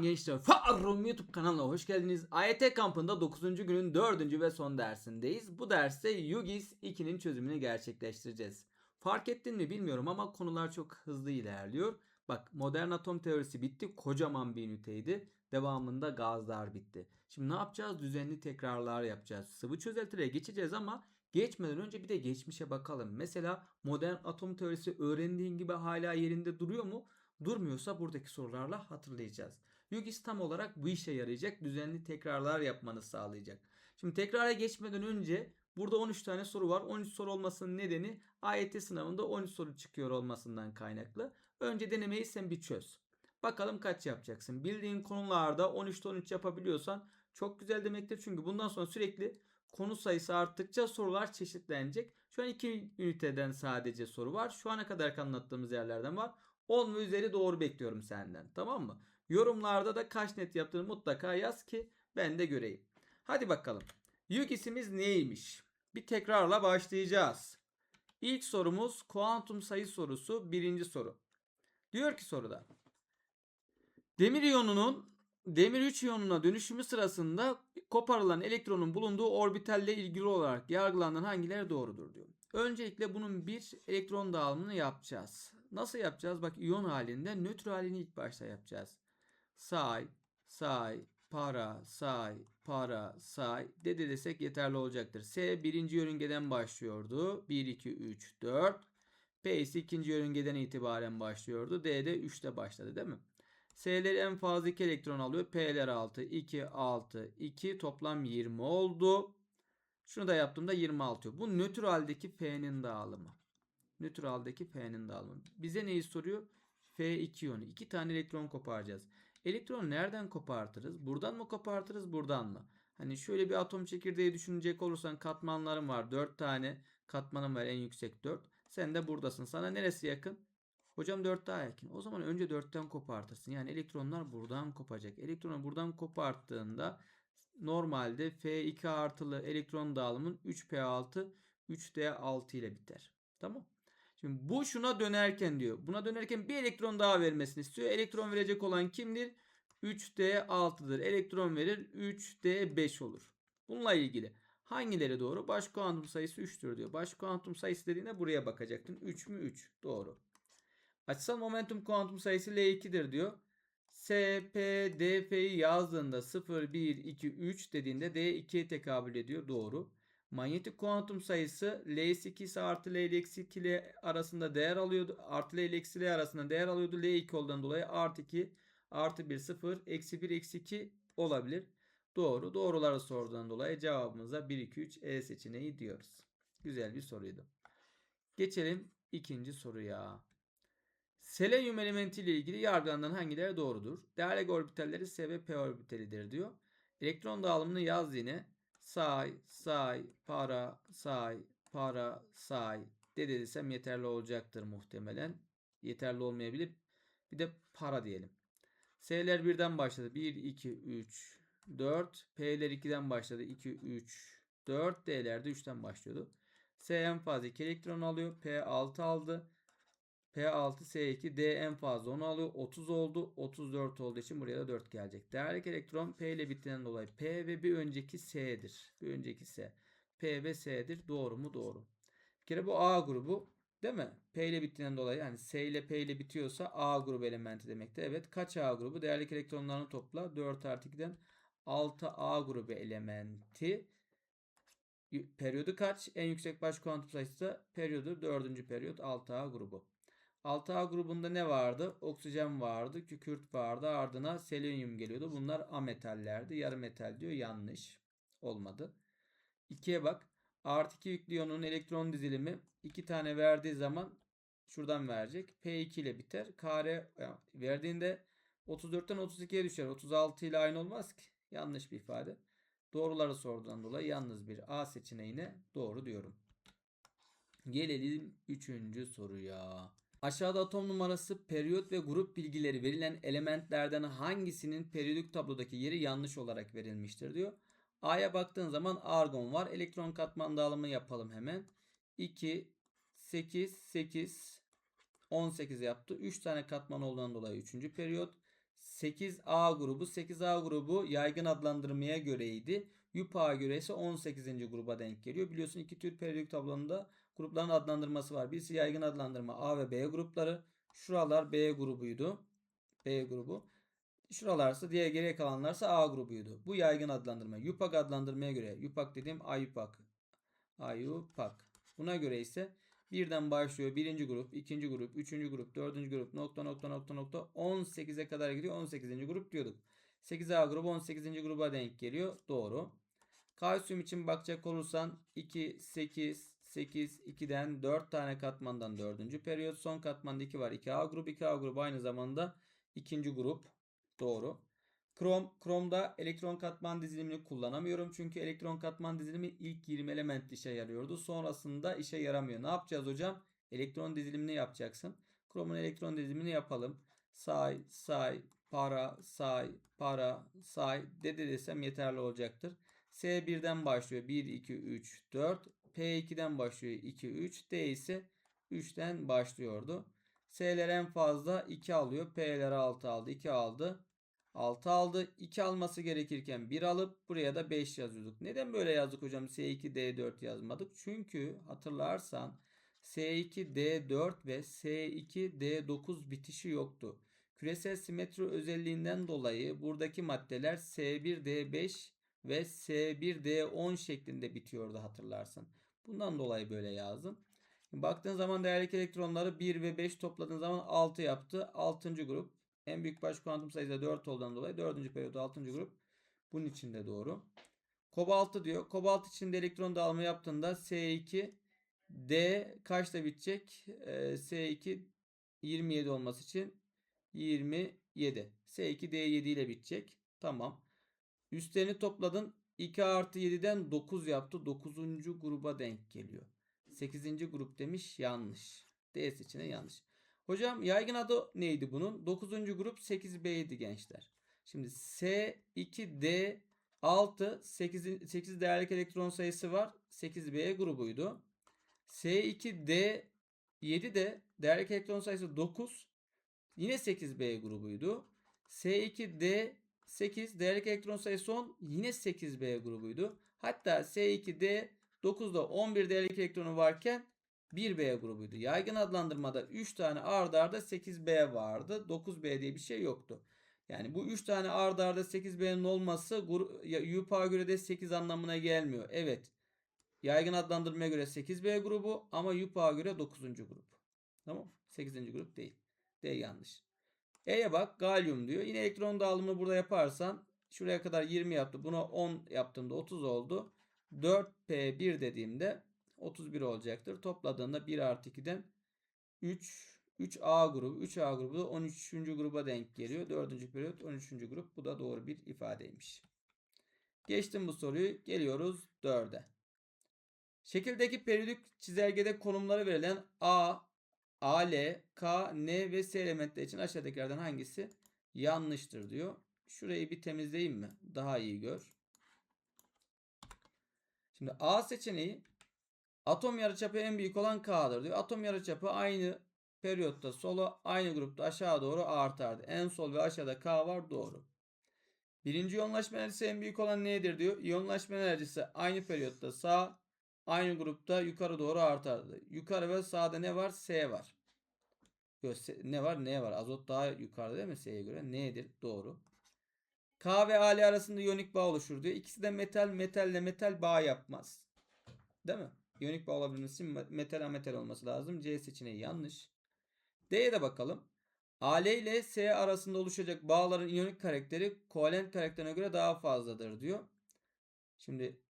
Selam gençler. Farrum YouTube kanalına hoş geldiniz. AYT kampında 9. günün 4. ve son dersindeyiz. Bu derste Yugis 2'nin çözümünü gerçekleştireceğiz. Fark ettin mi bilmiyorum ama konular çok hızlı ilerliyor. Bak modern atom teorisi bitti. Kocaman bir üniteydi. Devamında gazlar bitti. Şimdi ne yapacağız? Düzenli tekrarlar yapacağız. Sıvı çözeltilere geçeceğiz ama geçmeden önce bir de geçmişe bakalım. Mesela modern atom teorisi öğrendiğin gibi hala yerinde duruyor mu? Durmuyorsa buradaki sorularla hatırlayacağız. Yugis tam olarak bu işe yarayacak. Düzenli tekrarlar yapmanı sağlayacak. Şimdi tekrara geçmeden önce burada 13 tane soru var. 13 soru olmasının nedeni AYT sınavında 13 soru çıkıyor olmasından kaynaklı. Önce denemeyi sen bir çöz. Bakalım kaç yapacaksın. Bildiğin konularda 13'te 13 yapabiliyorsan çok güzel demektir. Çünkü bundan sonra sürekli konu sayısı arttıkça sorular çeşitlenecek. Şu an 2 üniteden sadece soru var. Şu ana kadar anlattığımız yerlerden var. 10 ve üzeri doğru bekliyorum senden. Tamam mı? Yorumlarda da kaç net yaptığını mutlaka yaz ki ben de göreyim. Hadi bakalım. Yugisimiz neymiş? Bir tekrarla başlayacağız. İlk sorumuz kuantum sayı sorusu. Birinci soru. Diyor ki soruda. Demir iyonunun demir 3 iyonuna dönüşümü sırasında koparılan elektronun bulunduğu orbitalle ilgili olarak yargılanan hangileri doğrudur diyor. Öncelikle bunun bir elektron dağılımını yapacağız. Nasıl yapacağız? Bak iyon halinde nötr halini ilk başta yapacağız. Say, say, para, say, para, say dede desek yeterli olacaktır. S birinci yörüngeden başlıyordu. 1, 2, 3, 4. P ise ikinci yörüngeden itibaren başlıyordu. D de 3'te başladı değil mi? S'ler en fazla 2 elektron alıyor. P'ler 6, 2, 6, 2 toplam 20 oldu. Şunu da yaptığımda 26. Bu nötr haldeki F'nin dağılımı. Nötr haldeki F'nin dağılımı. Bize neyi soruyor? F2 iyonu. 2 tane elektron koparacağız. Elektron nereden kopartırız? Buradan mı kopartırız? Buradan mı? Hani şöyle bir atom çekirdeği düşünecek olursan katmanlarım var. 4 tane katmanım var en yüksek 4. Sen de buradasın. Sana neresi yakın? Hocam 4 daha yakın. O zaman önce 4'ten kopartırsın. Yani elektronlar buradan kopacak. Elektronu buradan koparttığında normalde F2 artılı elektron dağılımın 3P6 3D6 ile biter. Tamam. Şimdi bu şuna dönerken diyor. Buna dönerken bir elektron daha vermesini istiyor. Elektron verecek olan kimdir? 3D6'dır. Elektron verir 3D5 olur. Bununla ilgili hangileri doğru? Baş kuantum sayısı 3'tür diyor. Baş kuantum sayısı dediğinde buraya bakacaktın. 3 mü 3? Doğru. Açısal momentum kuantum sayısı L2'dir diyor. S, P, D, F'yi yazdığında 0, 1, 2, 3 dediğinde D 2'ye tekabül ediyor. Doğru. Manyetik kuantum sayısı L2 ise artı L ile eksi 2 L arasında değer alıyordu. Artı L ile arasında değer alıyordu. L2 olduğundan dolayı artı 2 artı 1 0 eksi 1 eksi 2 olabilir. Doğru. Doğruları sorduğundan dolayı cevabımıza 1 2 3 E seçeneği diyoruz. Güzel bir soruydu. Geçelim ikinci soruya. Selenyum elementi ile ilgili yargılanan hangileri doğrudur? Değerli orbitalleri S ve P orbitalidir diyor. Elektron dağılımını yaz yine. Say, say, para, say, para, say. De desem yeterli olacaktır muhtemelen. Yeterli olmayabilir. Bir de para diyelim. S'ler birden başladı. 1, 2, 3, 4. P'ler 2'den başladı. 2, 3, 4. D'ler de 3'ten başlıyordu. S en fazla 2 elektron alıyor. P 6 aldı. P6, S2, D en fazla 10 alıyor. 30 oldu. 34 olduğu için buraya da 4 gelecek. Değerlik elektron P ile bittiğinden dolayı P ve bir önceki S'dir. Bir önceki S. P ve S'dir. Doğru mu? Doğru. Bir kere bu A grubu değil mi? P ile bittiğinden dolayı yani S ile P ile bitiyorsa A grubu elementi demektir. Evet. Kaç A grubu? Değerlik elektronlarını topla. 4 artı 2'den 6 A grubu elementi. Periyodu kaç? En yüksek baş kuantum sayısı da periyodur. 4. periyot 6A grubu. 6A grubunda ne vardı? Oksijen vardı, kükürt vardı, ardına selenyum geliyordu. Bunlar ametallerdi. Yarı metal diyor. Yanlış. Olmadı. 2'ye bak. Artı 2 yüklü elektron dizilimi 2 tane verdiği zaman şuradan verecek. P2 ile biter. Kare verdiğinde 34'ten 32'ye düşer. 36 ile aynı olmaz ki. Yanlış bir ifade. Doğruları sorduğundan dolayı yalnız bir A seçeneğine doğru diyorum. Gelelim 3. soruya. Aşağıda atom numarası, periyot ve grup bilgileri verilen elementlerden hangisinin periyodik tablodaki yeri yanlış olarak verilmiştir diyor. A'ya baktığın zaman argon var. Elektron katman dağılımı yapalım hemen. 2, 8, 8, 18 yaptı. 3 tane katman olduğundan dolayı 3. periyot. 8A grubu. 8A grubu yaygın adlandırmaya göreydi. YUPA'ya göre ise 18. gruba denk geliyor. Biliyorsun iki tür periyodik tablonda grupların adlandırması var. Birisi yaygın adlandırma A ve B grupları. Şuralar B grubuydu. B grubu. Şuralarsa diğer geriye kalanlarsa A grubuydu. Bu yaygın adlandırma. YUPAC adlandırmaya göre. YUPAC dediğim AYUPAC. AYUPAC. Buna göre ise birden başlıyor. Birinci grup, ikinci grup, üçüncü grup, dördüncü grup, nokta nokta nokta nokta 18'e kadar gidiyor. 18. grup diyorduk. 8A grubu 18. gruba denk geliyor. Doğru. Kalsiyum için bakacak olursan 2, 8, 8, 2'den 4 tane katmandan 4. periyot. Son katmanda 2 var. 2A grubu, 2A grubu aynı zamanda ikinci grup. Doğru. Krom, kromda elektron katman dizilimini kullanamıyorum. Çünkü elektron katman dizilimi ilk 20 element işe yarıyordu. Sonrasında işe yaramıyor. Ne yapacağız hocam? Elektron dizilimini yapacaksın. Kromun elektron dizilimini yapalım. Say, say, para, say, para, say dede desem yeterli olacaktır. S1'den başlıyor. 1, 2, 3, 4. P2'den başlıyor. 2, 3. D ise 3'ten başlıyordu. S'ler en fazla 2 alıyor. P'ler 6 aldı. 2 aldı. 6 aldı. 2 alması gerekirken 1 alıp buraya da 5 yazıyorduk. Neden böyle yazdık hocam? S2, D4 yazmadık. Çünkü hatırlarsan S2, D4 ve S2, D9 bitişi yoktu. Küresel simetri özelliğinden dolayı buradaki maddeler S1, D5 ve S1, D10 şeklinde bitiyordu hatırlarsın. Bundan dolayı böyle yazdım. Baktığın zaman değerlik elektronları 1 ve 5 topladığın zaman 6 yaptı. 6. grup. En büyük baş kuantum sayısı da 4 olduğundan dolayı 4. periyot 6. grup. Bunun için de doğru. Kobaltı diyor. Kobalt için de elektron dağılımı yaptığında S2 D kaçta bitecek? Ee, S2 27 olması için 27. S2 D7 ile bitecek. Tamam. Üstlerini topladın. 2 artı 7'den 9 yaptı. 9. gruba denk geliyor. 8. grup demiş yanlış. D seçeneği yanlış. Hocam yaygın adı neydi bunun? 9. grup 8B'ydi gençler. Şimdi S2D 6 8, 8 değerlik elektron sayısı var. 8B grubuydu. S2D 7 de değerlik elektron sayısı 9. Yine 8B grubuydu. S2D 8 değerlik elektron sayısı 10 yine 8B grubuydu. Hatta S2D 9'da 11 değerlik elektronu varken 1B grubuydu. Yaygın adlandırmada 3 tane ard arda 8B vardı. 9B diye bir şey yoktu. Yani bu 3 tane ard arda 8B'nin olması YUPA'ya göre de 8 anlamına gelmiyor. Evet. Yaygın adlandırmaya göre 8B grubu ama YUPA'ya göre 9. grup. Tamam 8. grup değil. D yanlış. E'ye bak galyum diyor. Yine elektron dağılımını burada yaparsan şuraya kadar 20 yaptı. Buna 10 yaptığımda 30 oldu. 4P1 dediğimde 31 olacaktır. Topladığında 1 artı 2'den 3 3A grubu. 3A grubu da 13. gruba denk geliyor. 4. periyot 13. grup. Bu da doğru bir ifadeymiş. Geçtim bu soruyu. Geliyoruz 4'e. Şekildeki periyodik çizelgede konumları verilen A, AL, K, N ve S elementler için aşağıdakilerden hangisi yanlıştır diyor. Şurayı bir temizleyeyim mi? Daha iyi gör. Şimdi A seçeneği atom yarıçapı en büyük olan K'dır diyor. Atom yarıçapı aynı periyotta sola aynı grupta aşağı doğru artardı. En sol ve aşağıda K var doğru. Birinci iyonlaşma enerjisi en büyük olan nedir diyor. İyonlaşma enerjisi aynı periyotta sağ aynı grupta yukarı doğru artardı. Yukarı ve sağda ne var? S var. Ne var? Ne var? Azot daha yukarıda değil mi S'ye göre? Nedir? Doğru. K ve Al arasında iyonik bağ oluşur diyor. İkisi de metal metalle metal bağ yapmaz. Değil mi? İyonik bağ olabilmesi için metal ametal olması lazım. C seçeneği yanlış. D'ye de bakalım. AL ile S arasında oluşacak bağların iyonik karakteri kovalent karakterine göre daha fazladır diyor. Şimdi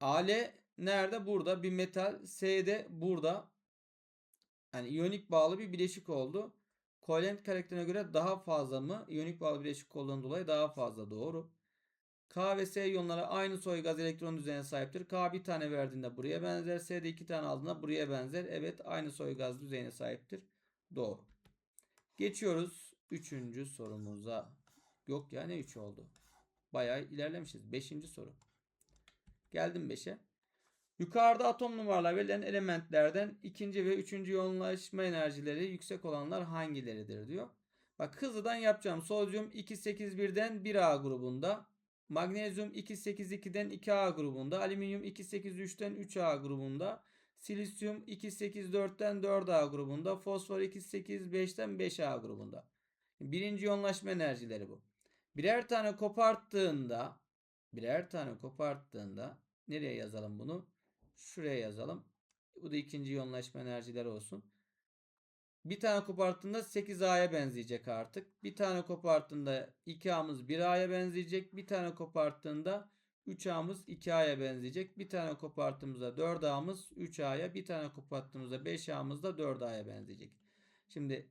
AL nerede? Burada bir metal. S burada. Yani iyonik bağlı bir bileşik oldu. Kovalent karakterine göre daha fazla mı? İyonik bağlı bileşik olduğundan dolayı daha fazla doğru. K ve S iyonlara aynı soy gaz elektron düzenine sahiptir. K bir tane verdiğinde buraya benzer. S de iki tane aldığında buraya benzer. Evet aynı soy gaz düzeyine sahiptir. Doğru. Geçiyoruz 3. sorumuza. Yok ya ne 3 oldu? Bayağı ilerlemişiz. 5. soru. Geldim 5'e. Yukarıda atom numaralar verilen elementlerden ikinci ve üçüncü yoğunlaşma enerjileri yüksek olanlar hangileridir diyor. Bak hızlıdan yapacağım. Sodyum 281'den 1A grubunda. Magnezyum 282'den 2A grubunda. Alüminyum 283'ten 3A grubunda. Silisyum 284'ten 4A grubunda. Fosfor 285'ten 5A grubunda. Birinci yoğunlaşma enerjileri bu. Birer tane koparttığında birer tane koparttığında nereye yazalım bunu? Şuraya yazalım. Bu da ikinci yoğunlaşma enerjileri olsun. Bir tane koparttığında 8A'ya benzeyecek artık. Bir tane koparttığında 2A'mız 1A'ya benzeyecek. Bir tane koparttığında 3A'mız 2A'ya benzeyecek. Bir tane koparttığımızda 4A'mız 3A'ya. Bir tane koparttığımızda 5A'mız da 4A'ya benzeyecek. Şimdi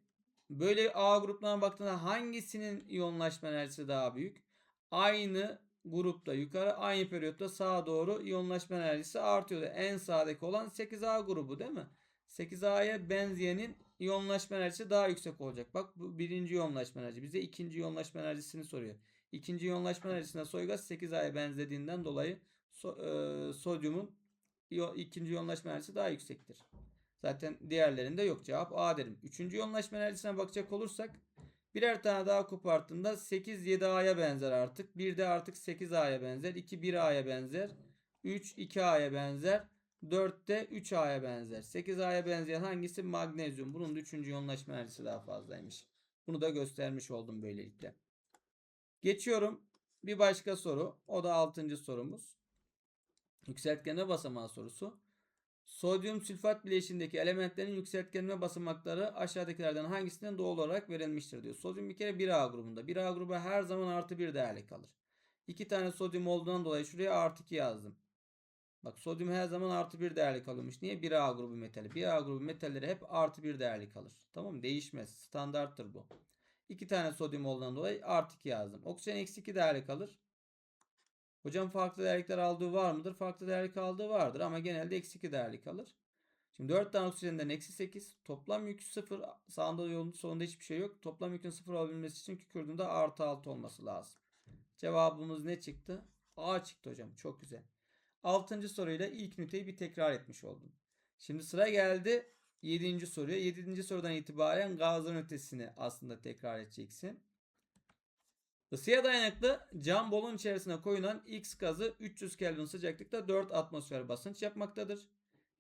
böyle A gruplarına baktığında hangisinin iyonlaşma enerjisi daha büyük? Aynı grupta yukarı aynı periyotta sağa doğru iyonlaşma enerjisi artıyordu. En sağdaki olan 8A grubu değil mi? 8A'ya benzeyenin iyonlaşma enerjisi daha yüksek olacak. Bak bu birinci iyonlaşma enerjisi. Bize ikinci iyonlaşma enerjisini soruyor. İkinci iyonlaşma enerjisinde soygaz 8A'ya benzediğinden dolayı so, e, sodyumun ikinci iyonlaşma enerjisi daha yüksektir. Zaten diğerlerinde yok. Cevap A derim. Üçüncü iyonlaşma enerjisine bakacak olursak birer tane daha koparttığında 8 7A'ya benzer artık. Bir de artık 8A'ya benzer. 2 1A'ya benzer. 3 2A'ya benzer. 4 de 3A'ya benzer. 8A'ya benzeyen hangisi? Magnezyum. Bunun da 3. yoğunlaşma enerjisi daha fazlaymış. Bunu da göstermiş oldum böylelikle. Geçiyorum. Bir başka soru. O da 6. sorumuz. Yükseltgenme basamağı sorusu. Sodyum sülfat bileşiğindeki elementlerin yükseltgenme basamakları aşağıdakilerden hangisinden doğal olarak verilmiştir diyor. Sodyum bir kere 1A grubunda. 1A grubu her zaman artı 1 değerli kalır. 2 tane sodyum olduğundan dolayı şuraya artı 2 yazdım. Bak sodyum her zaman artı 1 değerli kalıyormuş. Niye? 1A grubu metali. 1A grubu metalleri hep artı 1 değerli kalır. Tamam? Değişmez. Standarttır bu. 2 tane sodyum olduğundan dolayı artı 2 yazdım. Oksijen eksi 2 değerli kalır. Hocam farklı değerlikler aldığı var mıdır? Farklı değerlik aldığı vardır ama genelde eksi 2 değerlik kalır. Şimdi 4 tane oksijenden eksi 8. Toplam yük 0. Sağında yolun sonunda hiçbir şey yok. Toplam yükün 0 olabilmesi için kükürdüğünde artı 6 olması lazım. Cevabımız ne çıktı? A çıktı hocam. Çok güzel. 6. soruyla ilk üniteyi bir tekrar etmiş oldum. Şimdi sıra geldi 7. soruya. 7. sorudan itibaren gazın ünitesini aslında tekrar edeceksin. Isıya dayanıklı cam bolun içerisine koyulan X gazı 300 Kelvin sıcaklıkta 4 atmosfer basınç yapmaktadır.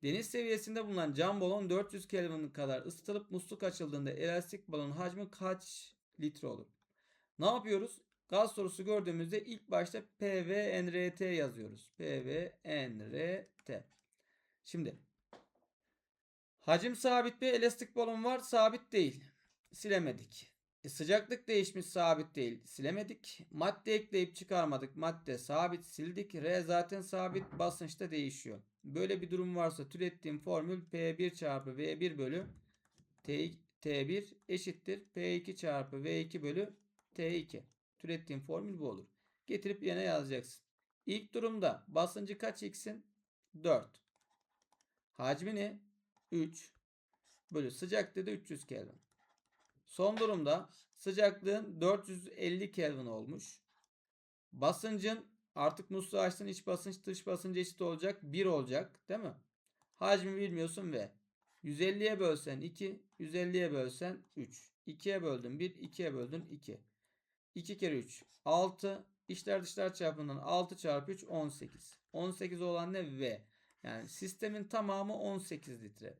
Deniz seviyesinde bulunan cam balon 400 Kelvin kadar ısıtılıp musluk açıldığında elastik balonun hacmi kaç litre olur? Ne yapıyoruz? Gaz sorusu gördüğümüzde ilk başta PVNRT yazıyoruz. PVNRT. Şimdi hacim sabit bir elastik balon var sabit değil. Silemedik. E, sıcaklık değişmiş sabit değil. Silemedik. Madde ekleyip çıkarmadık. Madde sabit sildik. R zaten sabit. Basınçta değişiyor. Böyle bir durum varsa türettiğim formül P1 çarpı V1 bölü T, T1 eşittir. P2 çarpı V2 bölü T2. Türettiğim formül bu olur. Getirip yerine yazacaksın. İlk durumda basıncı kaç x'in? 4. Hacmi ne? 3 bölü sıcaklığı da 300 Kelvin. Son durumda sıcaklığın 450 Kelvin olmuş. Basıncın artık musluğu açtın iç basınç dış basınç eşit olacak 1 olacak değil mi? Hacmi bilmiyorsun ve 150'ye bölsen 2, 150'ye bölsen 3. 2'ye böldün 1, 2'ye böldün 2. 2 kere 3 6. İçler dışlar çarpımından 6 çarpı 3 18. 18 olan ne? V. Yani sistemin tamamı 18 litre.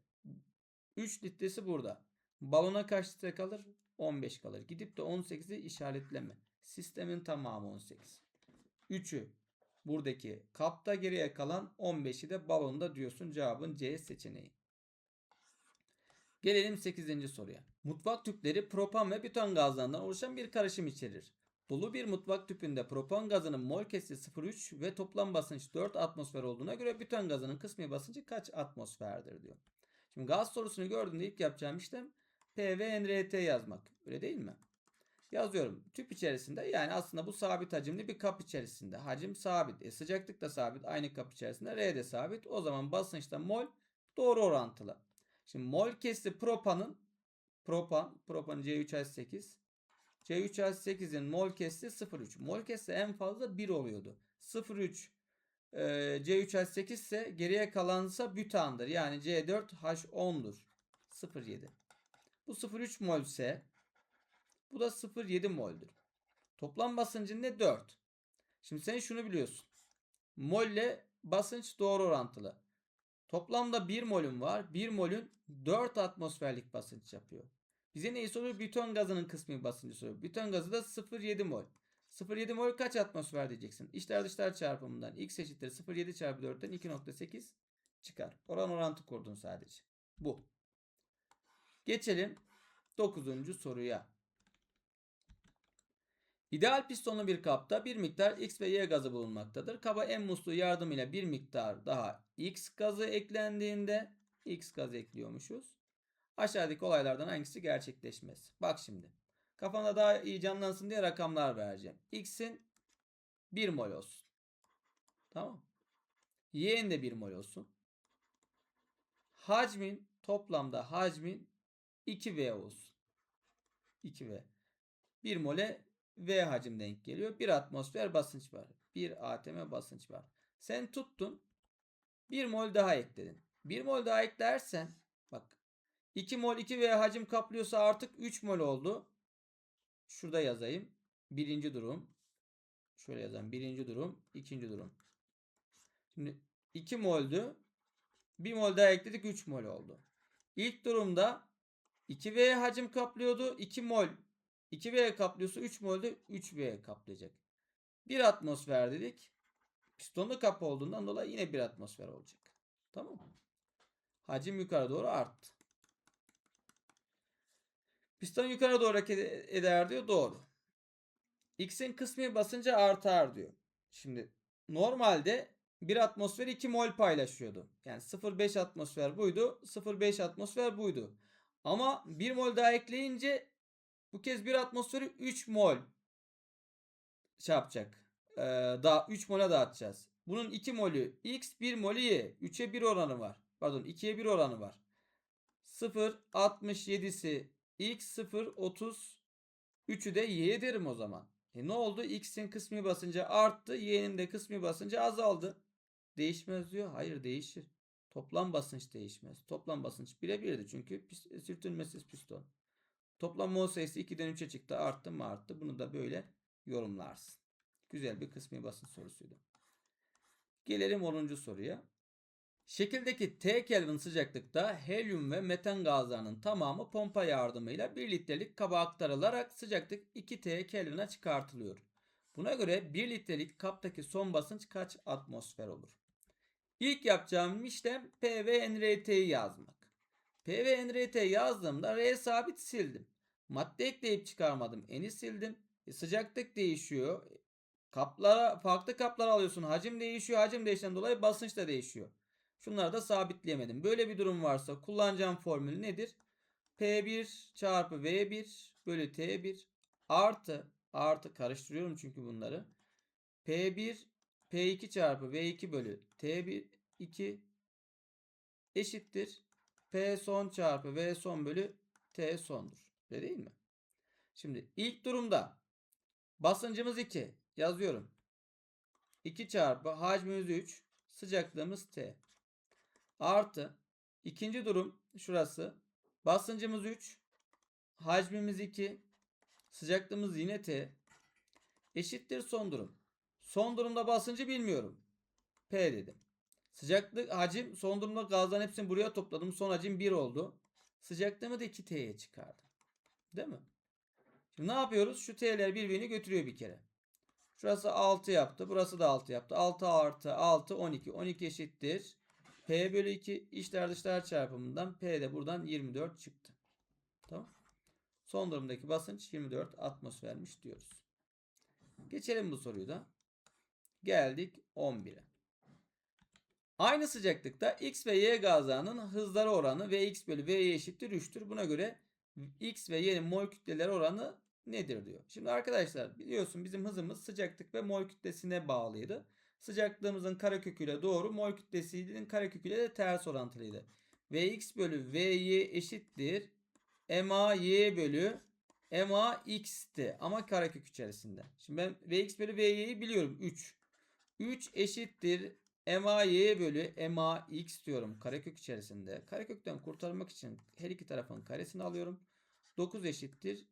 3 litresi burada. Balona kaç litre kalır? 15 kalır. Gidip de 18'i işaretleme. Sistemin tamamı 18. 3'ü buradaki kapta geriye kalan 15'i de balonda diyorsun. Cevabın C seçeneği. Gelelim 8. soruya. Mutfak tüpleri propan ve bütan gazlarından oluşan bir karışım içerir. Dolu bir mutfak tüpünde propan gazının mol kesiti 0,3 ve toplam basınç 4 atmosfer olduğuna göre bütan gazının kısmi basıncı kaç atmosferdir diyor. Şimdi gaz sorusunu gördüğümde ilk yapacağım işlem PVNRT yazmak. Öyle değil mi? Yazıyorum. Tüp içerisinde yani aslında bu sabit hacimli bir kap içerisinde. Hacim sabit. E, sıcaklık da sabit. Aynı kap içerisinde. R de sabit. O zaman basınçta mol doğru orantılı. Şimdi mol kesiti propanın propan, propan C3H8 C3H8'in mol kesiti 0,3. Mol kesiti en fazla 1 oluyordu. 0,3 e, C3H8 ise geriye kalansa bütandır. Yani C4H10'dur. 0,7. Bu 0,3 mol ise Bu da 0,7 mol'dür. Toplam basıncın ne? 4. Şimdi sen şunu biliyorsun. Mol ile basınç doğru orantılı. Toplamda 1 molün var. 1 molün 4 atmosferlik basınç yapıyor. Bize neyi soruyor? Büton gazının kısmi basıncı soruyor. Büton gazı da 0,7 mol. 0,7 mol kaç atmosfer diyeceksin. İçler dışlar çarpımından x eşittir 0,7 çarpı 4'ten 2,8 çıkar. Oran orantı kurdun sadece. Bu. Geçelim 9. soruya. İdeal pistonlu bir kapta bir miktar X ve Y gazı bulunmaktadır. Kaba M musluğu yardımıyla bir miktar daha X gazı eklendiğinde X gaz ekliyormuşuz. Aşağıdaki olaylardan hangisi gerçekleşmez? Bak şimdi. Kafanda daha iyi canlansın diye rakamlar vereceğim. X'in 1 mol olsun. Tamam. Y'nin de 1 mol olsun. Hacmin toplamda hacmin 2V olsun. 2V. 1 mole V hacim denk geliyor. 1 atmosfer basınç var. 1 atm basınç var. Sen tuttun. 1 mol daha ekledin. 1 mol daha eklersen bak 2 mol 2V hacim kaplıyorsa artık 3 mol oldu. Şurada yazayım. Birinci durum. Şöyle yazayım. Birinci durum. ikinci durum. Şimdi 2 moldü. 1 mol daha ekledik 3 mol oldu. İlk durumda 2V hacim kaplıyordu. 2 mol 2V kaplıyorsa 3 molde 3V kaplayacak. 1 atmosfer dedik. Pistonlu kapı olduğundan dolayı yine 1 atmosfer olacak. Tamam mı? Hacim yukarı doğru arttı. Piston yukarı doğru hareket eder diyor. Doğru. X'in kısmi basıncı artar diyor. Şimdi normalde 1 atmosfer 2 mol paylaşıyordu. Yani 0,5 atmosfer buydu. 0,5 atmosfer buydu. Ama 1 mol daha ekleyince bu kez bir atmosferi 3 mol şey yapacak. Ee, daha 3 mola dağıtacağız. Bunun 2 molü X 1 molü Y. 3'e 1 oranı var. Pardon 2'ye 1 oranı var. 0 67'si X 0 30 3'ü de Y derim o zaman. E ne oldu? X'in kısmi basıncı arttı. Y'nin de kısmi basıncı azaldı. Değişmez diyor. Hayır değişir. Toplam basınç değişmez. Toplam basınç birebirdi çünkü sürtünmesiz piston. Toplam mol sayısı 2'den 3'e çıktı. Arttı mı arttı. Bunu da böyle yorumlarsın. Güzel bir kısmi basınç sorusuydu. Gelelim 10. soruya. Şekildeki T Kelvin sıcaklıkta helyum ve metan gazlarının tamamı pompa yardımıyla 1 litrelik kaba aktarılarak sıcaklık 2 T Kelvin'e çıkartılıyor. Buna göre 1 litrelik kaptaki son basınç kaç atmosfer olur? İlk yapacağım işlem P yazmak. P ve NRT yazdığımda R sabit sildim. Madde ekleyip çıkarmadım. N'i sildim. E, sıcaklık değişiyor. Kaplara farklı kaplar alıyorsun. Hacim değişiyor. Hacim değişten dolayı basınç da değişiyor. Şunları da sabitleyemedim. Böyle bir durum varsa kullanacağım formül nedir? P1 çarpı V1 bölü T1 artı artı karıştırıyorum çünkü bunları. P1 P2 çarpı V2 bölü T1 2 eşittir P son çarpı V son bölü T sondur. Öyle değil mi? Şimdi ilk durumda basıncımız 2 yazıyorum. 2 çarpı hacmimiz 3 sıcaklığımız T. Artı ikinci durum şurası. Basıncımız 3 hacmimiz 2 sıcaklığımız yine T. Eşittir son durum. Son durumda basıncı bilmiyorum. P dedim. Sıcaklık hacim son durumda gazların hepsini buraya topladım. Son hacim 1 oldu. Sıcaklığımı da 2T'ye çıkardım. Değil mi? Şimdi ne yapıyoruz? Şu T'ler birbirini götürüyor bir kere. Şurası 6 yaptı. Burası da 6 yaptı. 6 artı 6 12. 12 eşittir. P bölü 2 içler dışlar çarpımından P de buradan 24 çıktı. Tamam. Son durumdaki basınç 24 atmosfermiş diyoruz. Geçelim bu soruyu da. Geldik 11'e. Aynı sıcaklıkta X ve Y gazlarının hızları oranı Vx bölü Vy eşittir 3'tür. Buna göre X ve Y'nin mol kütleleri oranı nedir diyor. Şimdi arkadaşlar biliyorsun bizim hızımız sıcaklık ve mol kütlesine bağlıydı. Sıcaklığımızın kareköküyle doğru mol kütlesinin kareköküyle de ters orantılıydı. Vx bölü Vy eşittir. Ma y bölü Ma x'ti ama karekök içerisinde. Şimdi ben Vx bölü Vy'yi biliyorum 3. 3 eşittir ma y bölü ma x diyorum karekök içerisinde. Karekökten kurtarmak için her iki tarafın karesini alıyorum. 9 eşittir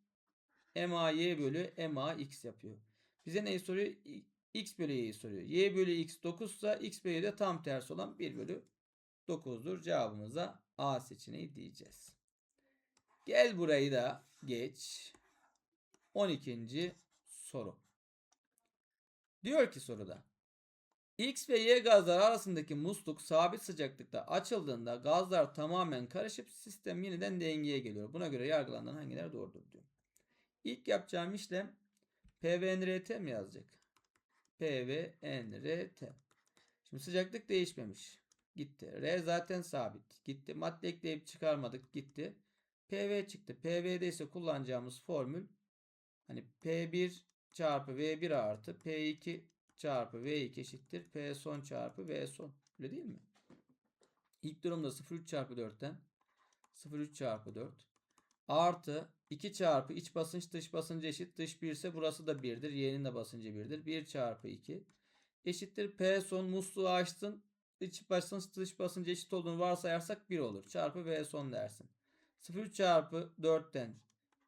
MAY bölü MAX yapıyor. Bize neyi soruyor? X bölü Y'yi soruyor. Y bölü X 9 ise X bölü de tam tersi olan 1 bölü 9'dur. Cevabımıza A seçeneği diyeceğiz. Gel burayı da geç. 12. soru. Diyor ki soruda. X ve Y gazlar arasındaki musluk sabit sıcaklıkta açıldığında gazlar tamamen karışıp sistem yeniden dengeye geliyor. Buna göre yargılanan hangileri doğrudur diyor. İlk yapacağım işlem PVNRT mi yazacak? PVNRT. Şimdi sıcaklık değişmemiş. Gitti. R zaten sabit. Gitti. Madde ekleyip çıkarmadık. Gitti. PV çıktı. PV'de ise kullanacağımız formül hani P1 çarpı V1 artı P2 çarpı V2 eşittir. P son çarpı V son. Öyle değil mi? İlk durumda 0,3 çarpı 4'ten 0,3 çarpı 4 artı 2 çarpı iç basınç dış basıncı eşit. Dış 1 ise burası da 1'dir. Y'nin de basıncı 1'dir. 1 çarpı 2 eşittir. P son musluğu açtın. İç basınç dış basıncı eşit olduğunu varsayarsak 1 olur. Çarpı V son dersin. 0,3 çarpı 4'ten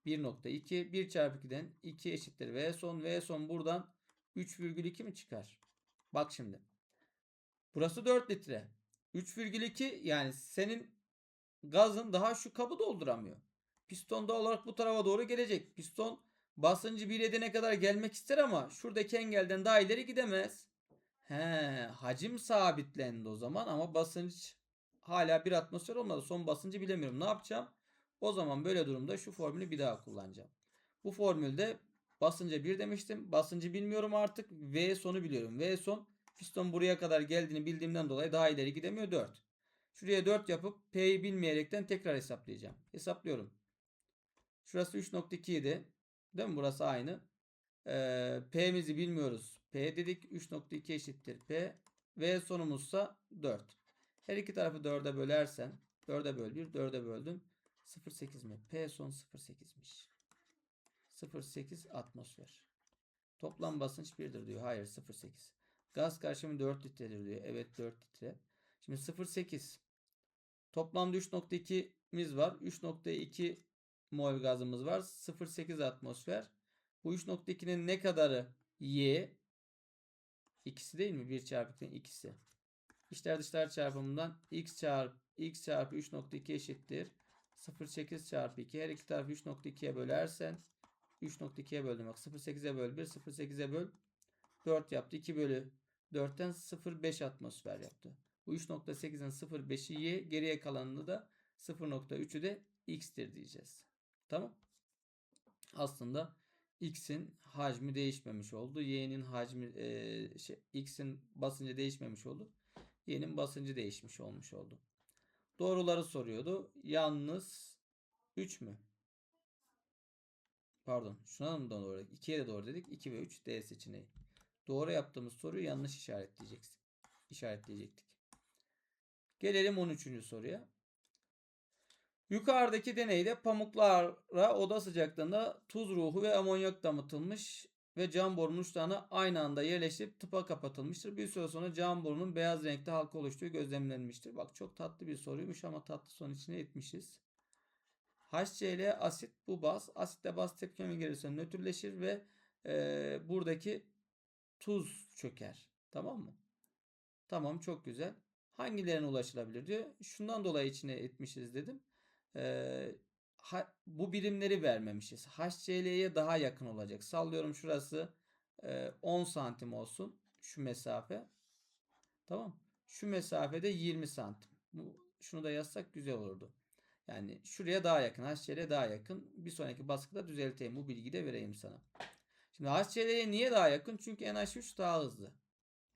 1.2 1 çarpı 2'den 2 eşittir V son. V son buradan 3,2 mi çıkar? Bak şimdi. Burası 4 litre. 3,2 yani senin gazın daha şu kabı dolduramıyor. Piston doğal olarak bu tarafa doğru gelecek. Piston basıncı bir edene kadar gelmek ister ama şuradaki engelden daha ileri gidemez. He, hacim sabitlendi o zaman ama basınç hala bir atmosfer olmadı. Son basıncı bilemiyorum. Ne yapacağım? O zaman böyle durumda şu formülü bir daha kullanacağım. Bu formülde basınca 1 demiştim. Basıncı bilmiyorum artık. V sonu biliyorum. V son piston buraya kadar geldiğini bildiğimden dolayı daha ileri gidemiyor 4. Şuraya 4 yapıp P'yi bilmeyerekten tekrar hesaplayacağım. Hesaplıyorum. Şurası 3.2 idi. Değil mi? Burası aynı. Ee, P'mizi bilmiyoruz. P dedik 3.2 eşittir P. V sonumuzsa 4. Her iki tarafı 4'e bölersen 4'e böl 1 4'e böldüm. 0.8 mi? P son 0.8'miş. 0.8 atmosfer. Toplam basınç 1'dir diyor. Hayır 0.8. Gaz karışımı 4 litredir diyor. Evet 4 litre. Şimdi 0.8. Toplamda 3.2'miz var. 3.2 mol gazımız var. 0.8 atmosfer. Bu 3.2'nin ne kadarı Y? İkisi değil mi? 1 çarpı 2'nin ikisi. İçler dışlar çarpımından x çarpı x çarpı 3.2 eşittir. 0.8 çarpı 2. Her iki tarafı 3.2'ye bölersen 3.2'ye böldüm. Bak 0.8'e böl 1. 0.8'e böl 4 yaptı. 2 bölü 4'ten 0.5 atmosfer yaptı. Bu 3.8'in 0.5'i y. Geriye kalanını da 0.3'ü de x'tir diyeceğiz. Tamam. Aslında x'in hacmi değişmemiş oldu. Y'nin hacmi e, şey, x'in basıncı değişmemiş oldu. Y'nin basıncı değişmiş olmuş oldu. Doğruları soruyordu. Yalnız 3 mü? Pardon. Şuna mı doğru? 2'ye de doğru dedik. 2 ve 3 D seçeneği. Doğru yaptığımız soruyu yanlış işaretleyeceksin. İşaretleyecektik. Gelelim 13. soruya. Yukarıdaki deneyde pamuklara oda sıcaklığında tuz ruhu ve amonyak damıtılmış ve cam borunun uçlarına aynı anda yerleştirip tıpa kapatılmıştır. Bir süre sonra cam borunun beyaz renkte halka oluştuğu gözlemlenmiştir. Bak çok tatlı bir soruymuş ama tatlı son içine etmişiz. HCl asit bu baz. Asitle baz tepkime gelirse nötrleşir ve e, buradaki tuz çöker. Tamam mı? Tamam çok güzel. Hangilerine ulaşılabilir diyor. Şundan dolayı içine etmişiz dedim. Ee, ha, bu birimleri vermemişiz. HCl'ye daha yakın olacak. Sallıyorum şurası e, 10 santim olsun. Şu mesafe. Tamam. Şu mesafede 20 santim. Bu, şunu da yazsak güzel olurdu. Yani şuraya daha yakın. HCl'ye daha yakın. Bir sonraki baskıda düzelteyim. Bu bilgiyi de vereyim sana. Şimdi HCl'ye niye daha yakın? Çünkü NH3 daha hızlı.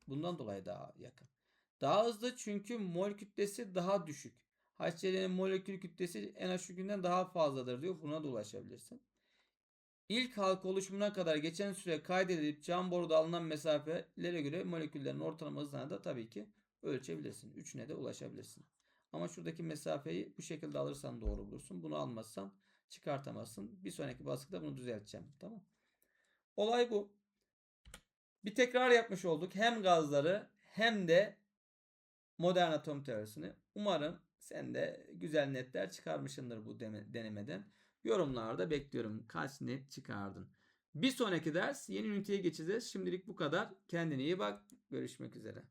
Bundan dolayı daha yakın. Daha hızlı çünkü mol kütlesi daha düşük. HCl'nin molekül kütlesi NH3'ünden daha fazladır diyor. Buna da ulaşabilirsin. İlk halka oluşumuna kadar geçen süre kaydedilip cam boruda alınan mesafelere göre moleküllerin ortalama hızına da tabii ki ölçebilirsin. Üçüne de ulaşabilirsin. Ama şuradaki mesafeyi bu şekilde alırsan doğru bulursun. Bunu almazsan çıkartamazsın. Bir sonraki baskıda bunu düzelteceğim. Tamam. Olay bu. Bir tekrar yapmış olduk. Hem gazları hem de modern atom teorisini. Umarım sen de güzel netler çıkarmışsındır bu denemeden. Yorumlarda bekliyorum. Kaç net çıkardın? Bir sonraki ders yeni üniteye geçeceğiz. Şimdilik bu kadar. Kendine iyi bak. Görüşmek üzere.